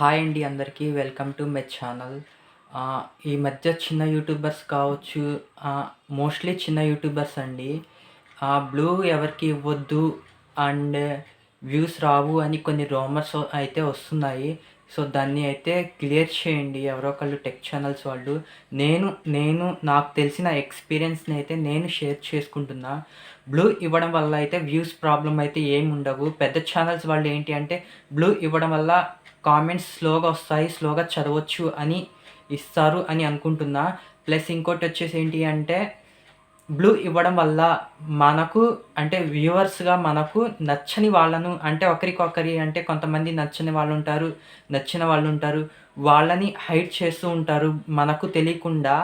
Hi అండి అందరికీ. Welcome to my channel. ఈ మధ్య చిన్న యూట్యూబర్స్ కావచ్చు మోస్ట్లీ చిన్న యూట్యూబర్స్ అండి. బ్లూ ఎవరికి ఇవ్వద్దు అండ్ వ్యూస్ రావు అని కొన్ని రోమర్స్ అయితే వస్తున్నాయి. సో దాన్ని అయితే క్లియర్ చేయండి. ఎవరో ఒకళ్ళు టెక్ ఛానల్స్ వాళ్ళు. నేను నేను నాకు తెలిసిన ఎక్స్పీరియన్స్ని అయితే నేను షేర్ చేసుకుంటున్నా. బ్లూ ఇవ్వడం వల్ల అయితే వ్యూస్ ప్రాబ్లం అయితే ఏమి ఉండవు. పెద్ద ఛానల్స్ వాళ్ళు ఏంటి అంటే బ్లూ ఇవ్వడం వల్ల కామెంట్స్ స్లోగా వస్తాయి స్లోగా చదవచ్చు అని ఇస్తారు అని అనుకుంటున్నా. ప్లస్ ఇంకోటి వచ్చేసి ఏంటి అంటే బ్లూ ఇవ్వడం వల్ల మనకు అంటే వ్యూవర్స్గా మనకు నచ్చని వాళ్ళను అంటే ఒకరికొకరి అంటే కొంతమంది నచ్చని వాళ్ళు ఉంటారు నచ్చిన వాళ్ళు ఉంటారు వాళ్ళని హైడ్ చేస్తూ ఉంటారు మనకు తెలియకుండా.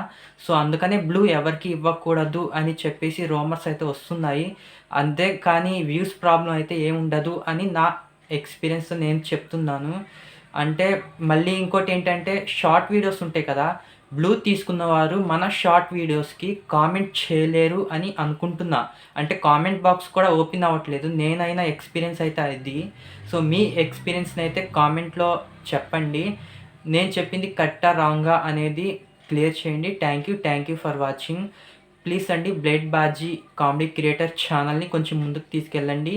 సో అందుకనే బ్లూ ఎవరికి ఇవ్వకూడదు అని చెప్పేసి రోమర్స్ అయితే వస్తున్నాయి. అంతే కానీ వ్యూస్ ప్రాబ్లం అయితే ఏముండదు అని నా ఎక్స్పీరియన్స్ నేను చెప్తున్నాను. అంటే మళ్ళీ ఇంకోటి ఏంటంటే షార్ట్ వీడియోస్ ఉంటాయి కదా బ్లూ తీసుకున్న వారు మన షార్ట్ వీడియోస్కి కామెంట్ చేయలేరు అని అనుకుంటున్నా. అంటే కామెంట్ బాక్స్ కూడా ఓపెన్ అవ్వట్లేదు. నేనైనా ఎక్స్పీరియన్స్ అయితే అది. సో మీ ఎక్స్పీరియన్స్ని అయితే కామెంట్లో చెప్పండి. నేను చెప్పింది కట్టా రాంగా అనేది క్లియర్ చేయండి. Thank you thank you for watching. Please అండి బ్లడ్ బాజీ కామెడీ క్రియేటర్ ఛానల్ని కొంచెం ముందుకు తీసుకెళ్ళండి.